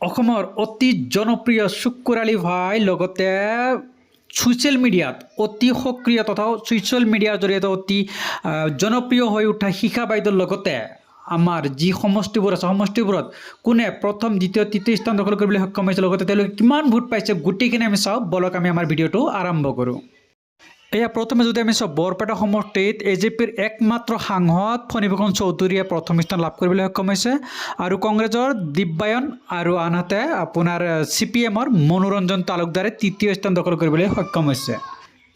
অসমৰ অতি জনপ্ৰিয় শুকুৰ আলী ভাই লগতে ছ'চিয়েল মিডিয়াত অতি সক্ৰিয় তথা ছ'চিয়েল মিডিয়াৰ জৰিয়তে অতি জনপ্ৰিয় হৈ উঠা শিখা বাইদেউৰ লগতে আমাৰ যি সমষ্টিবোৰ আছে, সমষ্টিবোৰত কোনে প্ৰথম, দ্বিতীয়, তৃতীয় স্থান দখল কৰিবলৈ সক্ষম হৈছে, লগতে তেওঁলোকে কিমান ভোট পাইছে, গোটেইখিনি আমি চাওঁ। বলক আমি আমাৰ ভিডিঅ'টো আৰম্ভ কৰোঁ। এয়া প্ৰথমে যদি আমি চাওঁ বৰপেটা সমষ্টিত এ জে পিৰ একমাত্ৰ সাংসদ ফণীভূষণ চৌধুৰীয়ে প্ৰথম স্থান লাভ কৰিবলৈ সক্ষম হৈছে। আৰু কংগ্ৰেছৰ দিব্যায়ন আৰু আনহাতে আপোনাৰ চি পি এমৰ মনোৰঞ্জন তালুকদাৰে তৃতীয় স্থান দখল কৰিবলৈ সক্ষম হৈছে।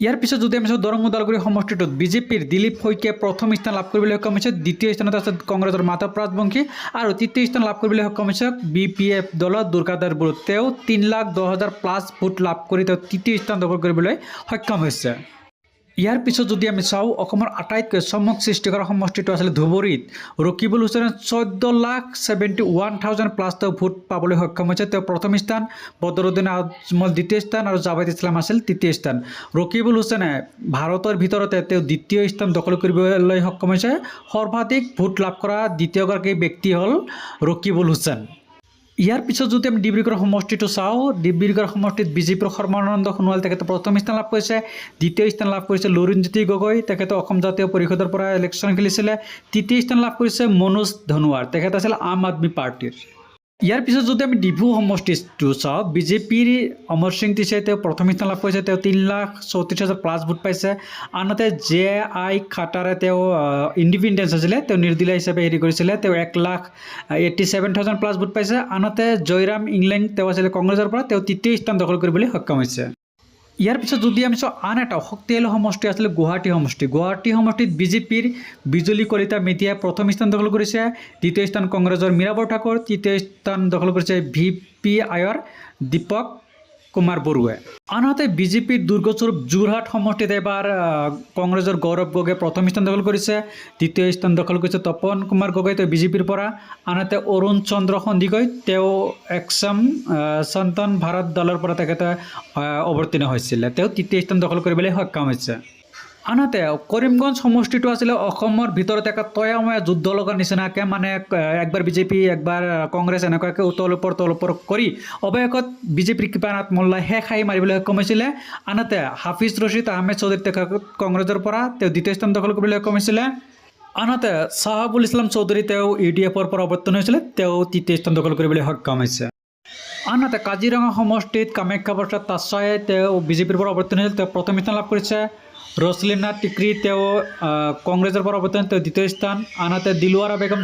ইয়াৰ পিছত যদি আমি চাওঁ দৰং ওদালগুৰি সমষ্টিটোত বিজেপিৰ দিলীপ শইকীয়াই প্ৰথম স্থান লাভ কৰিবলৈ সক্ষম হৈছে, দ্বিতীয় স্থানত আছে কংগ্ৰেছৰ মাধৱ ৰাজবংশী আৰু তৃতীয় স্থান লাভ কৰিবলৈ সক্ষম হৈছে বি পি এফ দলৰ দুৰ্গাদাৰ বড়ো তেওঁ তিনি লাখ দহ হাজাৰ প্লাছ ভোট লাভ কৰি তেওঁ তৃতীয় স্থান দখল কৰিবলৈ সক্ষম হৈছে। ইয়াৰ পিছত যদি আমি চাওঁ, অসমৰ আটাইতকৈ চমক সৃষ্টি কৰা সমষ্টিটো আছিলে ধুবুৰীত। ৰকিবুল হুছেইনে চৈধ্য lakh seventy one thousand plus তেওঁ ভোট পাবলৈ সক্ষম হৈছে। তেওঁ প্ৰথম স্থান, বদৰুদ্দিন আজমল দ্বিতীয় স্থান আৰু জাভেদ ইছলাম আছিল তৃতীয় স্থান। ৰকিবুল হুছেইনে ভাৰতৰ ভিতৰতে তেওঁ দ্বিতীয় স্থান দখল কৰিবলৈ সক্ষম হৈছে। সৰ্বাধিক ভোট লাভ কৰা দ্বিতীয়গৰাকী ব্যক্তি হ'ল ৰকিবুল হুছেইন। ইয়াৰ পিছত যদি আমি ডিব্ৰুগড় সমষ্টিটো চাওঁ, ডিব্ৰুগড় সমষ্টিত বিজেপিৰ সৰ্বানন্দ সোণোৱাল তেখেতে প্ৰথম স্থান লাভ কৰিছে, দ্বিতীয় স্থান লাভ কৰিছে লৰুণজ্যোতি গগৈ, তেখেতে অসম জাতীয় পৰিষদৰ পৰা ইলেকশ্যন খেলিছিলে, তৃতীয় স্থান লাভ কৰিছে মনোজ ধনোৱাৰ, তেখেত আছিল আম আদমি পাৰ্টীৰ। ইয়াৰ পিছত যদি আমি ডিফু সমষ্টিটো চাওঁ, বিজেপিৰ অমৰ সিং টিচাই তেওঁ প্ৰথম স্থান লাভ কৰিছে তেওঁ তিনি লাখ চৌত্ৰিছ হাজাৰ প্লাছ ভোট পাইছে। আনহাতে জে আই খাটাৰে তেওঁ ইণ্ডিপেণ্ডেঞ্চ আছিলে, তেওঁ নিৰ্দলীয় হিচাপে হেৰি কৰিছিলে, তেওঁ এক lakh eighty seven thousand plus vote পাইছে। আনহাতে জয়ৰাম ইংলেণ্ড তেওঁ আছিলে কংগ্ৰেছৰ পৰা, তেওঁ তৃতীয় স্থান দখল কৰিবলৈ সক্ষম হৈছে। ইয়াৰ পিছত যদি আমি চাওঁ, আন এটা শক্তিশালী সমষ্টি আছিলে গুৱাহাটী সমষ্টি। গুৱাহাটী সমষ্টিত বিজেপিৰ বিজুলী কলিতা মেধিয়াই প্ৰথম স্থান দখল কৰিছে। দ্বিতীয় স্থান কংগ্ৰেছৰ মীৰাবৰ ঠাকুৰ, তৃতীয় স্থান দখল কৰিছে ভি পি আয়ৰ দীপক কুমাৰ বৰুৱাই আনহাতে বিজেপিৰ দুৰ্গস্বৰূপ যোৰহাট সমষ্টিত এবাৰ কংগ্ৰেছৰ গৌৰৱ গগৈয়ে প্ৰথম স্থান দখল কৰিছে। দ্বিতীয় স্থান দখল কৰিছে তপন কুমাৰ গগৈ, তেওঁ বিজেপিৰ পৰা। আনহাতে অৰুণ চন্দ্ৰ সন্দিকৈ তেওঁ একচাম সন্তান ভাৰত দলৰ পৰা তেখেতে অৱতীৰ্ণ হৈছিলে। তেওঁ তৃতীয় স্থান দখল কৰিবলৈ সক্ষম হৈছে। আনহাতে কৰিমগঞ্জ সমষ্টিটো আছিলে অসমৰ ভিতৰত এটা তয়াময়া যুদ্ধ লগাৰ নিচিনাকৈ মানে একবাৰ বিজেপি, একবাৰ কংগ্ৰেছ এনেকুৱাকৈ উতল ওপৰ, তল ওপৰ কৰি অৱশেষত বিজেপিৰ কৃপানাথ মোল্লাই শেষ খাই মাৰিবলৈ সক্ষম হৈছিলে। আনহাতে, হাফিজ ৰছিদ আহমেদ চৌধুৰী তেখেত কংগ্ৰেছৰ পৰা তেওঁ দ্বিতীয় স্থান দখল কৰিবলৈ সক্ষম হৈছিলে। আনহাতে চাহাবুল ইছলাম চৌধুৰী তেওঁ ইউ ডি এফৰ পৰা অৱতীৰ্ণ হৈছিলে, তেওঁ তৃতীয় স্থান দখল কৰিবলৈ সক্ষম হৈছে। আনহাতে, কাজিৰঙা সমষ্টিত কামাখ্যা প্ৰসাদ তাছাই তেওঁ বিজেপিৰ পৰা অৱতীৰ্ণ হৈছিল, তেওঁ প্ৰথম স্থান লাভ কৰিছে। ৰছলিনা টিকৰি তেওঁ কংগ্ৰেছৰ পৰা অৱতীৰ্ণ দ্বিতীয় স্থান। আনহাতে দিলৱাৰা বেগম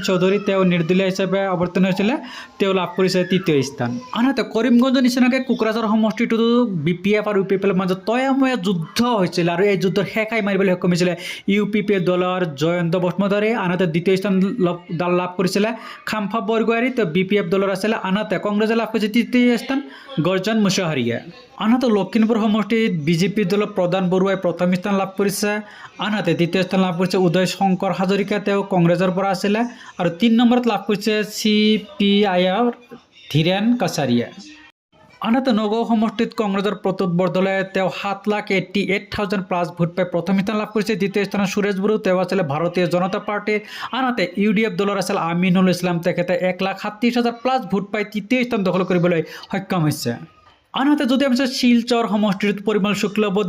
নিৰ্দলীয় হিচাপে অৱতীৰ্ণ হৈছিলে তেওঁ লাভ কৰিছে তৃতীয় স্থান। আনহাতে কৰিমগঞ্জৰ নিচিনাকৈ কোকৰাঝাৰ সমষ্টিটোতো বি পি এফ আৰু ইউ পি এলৰ মাজত তয়াময়া যুদ্ধ হৈছিল আৰু এই যুদ্ধৰ শেষাই মাৰিবলৈ সক্ষম হৈছিলে ইউ পি পি দলৰ জয়ন্ত বসুমতাৰী। আনহাতে দ্বিতীয় স্থান লাভ- কৰিছিলে খাম্ফা বৰগোহাঁই তেওঁ বি পি এফ দলৰ আছিলে। আনহাতে কংগ্ৰেছে লাভ কৰিছে তৃতীয় স্থান গৰ্জন মুছাহাৰীয়ে। আনহাতে লখিমপুৰ সমষ্টিত বিজেপি দলৰ প্ৰধান বৰুৱাই প্ৰথম স্থান লাভ কৰিছে। আনহাতে তৃতীয় স্থান লাভ কৰিছে উদয় শংকৰ হাজৰিকা। তেওঁ কংগ্ৰেছৰ পৰা আছিলে আৰু তিনি নম্বৰত লাভ কৰিছে চি পি আইৰ আনহাতে, নগাঁও সমষ্টিত কংগ্ৰেছৰ প্ৰতুত বৰদলৈ তেওঁ সাত lakh eighty eight thousand plus vote পাই প্ৰথম স্থান লাভ কৰিছে। দ্বিতীয় স্থানত সুৰেশ বড়ো, তেওঁ আছিলে ভাৰতীয় জনতা পাৰ্টীৰ। আনহাতে, ইউ ডি এফ দলৰ আছিল আমিনুল ইছলাম। তেখেতে এক লাখ সাতত্ৰিছ হাজাৰ প্লাছ ভোট পাই তৃতীয় স্থান দখল কৰিবলৈ সক্ষম হৈছে। আনহাতে যদি আমি শিলচর, সমষ্টির সমষ্টিত পৰিমল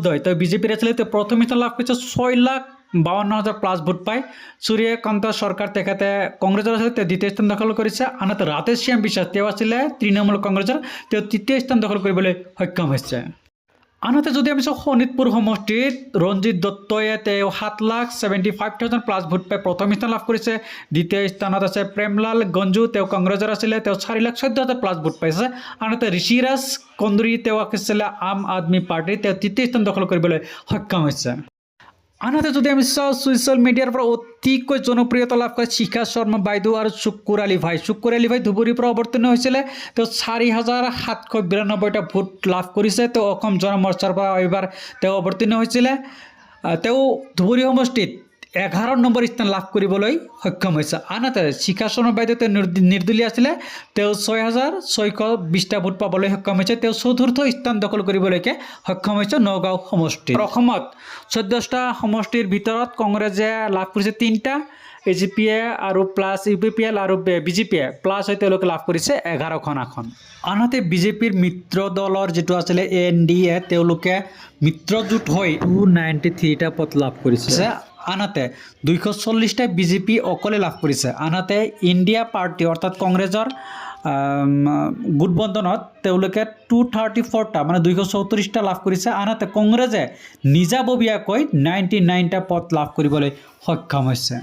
হয় তেওঁ বিজেপিৰ আছিলে তেওঁ প্ৰথম স্থান লাভ করেছে ছয় লাখ বাউন্ন হাজার প্লাস ভোট পাই সূৰ্যকান্ত চৰকাৰ তেখেতে কংগ্ৰেছৰ আসলে দ্বিতীয় স্থান দখল করেছে। আনহাতে ৰাধেশ্যাম বিশ্বাস তেওঁ আছিলে তৃণমূল কংগ্ৰেছৰ তেওঁ তৃতীয় স্থান দখল কৰিবলৈ সক্ষম হৈছে আনহাতে যদি আমি চাওঁ শোণিতপুৰ সমষ্টিত ৰঞ্জিত দত্তয়ে তেওঁ সাত lakh seventy five thousand plus vote পাই প্ৰথম স্থান লাভ কৰিছে। দ্বিতীয় স্থানত আছে প্ৰেমলাল গঞ্জু, তেওঁ কংগ্ৰেছৰ আছিলে, তেওঁ চাৰি লাখ চৈধ্য হাজাৰ প্লাছ ভোট পাইছে। আনহাতে ঋষিৰাজ কন্দুৰী, তেওঁ আছিলে আম আদমি পাৰ্টীৰ তেওঁ তৃতীয় স্থান দখল কৰিবলৈ সক্ষম হৈছে। আনহাতে যদি আমি সোশ্যাল মিডিয়াৰ পৰা অতিকৈ জনপ্ৰিয়তা লাভ কৰে শিখা শৰ্মা, বাইদেউ আৰু চুকুৰ আলী ভাই। চুকুৰ আলী ভাই ধুবুৰীৰ পৰা অৱতীৰ্ণ হৈছিলে। তেওঁ চাৰি হাজাৰ সাতশ বিৰান্নব্বৈটা ভোট লাভ কৰিছে। তেওঁ অসম জন মৰ্চাৰ পৰা এইবাৰ তেওঁ অৱতীৰ্ণ হৈছিলে। তেওঁ ধুবুৰী সমষ্টিত এঘাৰ নম্বৰ স্থান লাভ কৰিবলৈ সক্ষম হৈছে। আনহাতে শিখা শৰ্মা বাইদেউ নিৰ্দলীয় আছিলে। তেওঁ ছয় হাজাৰ ছয়শো বিছটা ভোট পাবলৈ সক্ষম হৈছে। তেওঁ চতুৰ্থ স্থান দখল কৰিবলৈকে সক্ষম হৈছে নগাঁও সমষ্টি অসমত চৈধ্যটা সমষ্টিৰ ভিতৰত কংগ্ৰেছে লাভ কৰিছে তিনিটা, এ জি পি এ আৰু plus U P P L আৰু বি জে পিয়ে প্লাছ হৈ তেওঁলোকে লাভ কৰিছে এঘাৰখন আসন। আনহাতে বিজেপিৰ মিত্ৰ দলৰ যিটো আছিলে এন ডি এ, তেওঁলোকে মিত্ৰজোঁট হৈ টু নাইণ্টি থ্ৰীটা পদ লাভ কৰিছে। আনহাতে দুইশ চল্লিছটা বিজেপি অকলে লাভ কৰিছে। আনহাতে ইণ্ডিয়া পাৰ্টি অৰ্থাৎ কংগ্ৰেছৰ গোটবন্ধনত তেওঁলোকে টু থাৰ্টি ফ'ৰটা মানে দুইশ চৌত্ৰিছটা লাভ কৰিছে। আনহাতে কংগ্ৰেছে নিজাববীয়াকৈ নাইণ্টি নাইনটা পদ লাভ কৰিবলৈ সক্ষম হৈছে।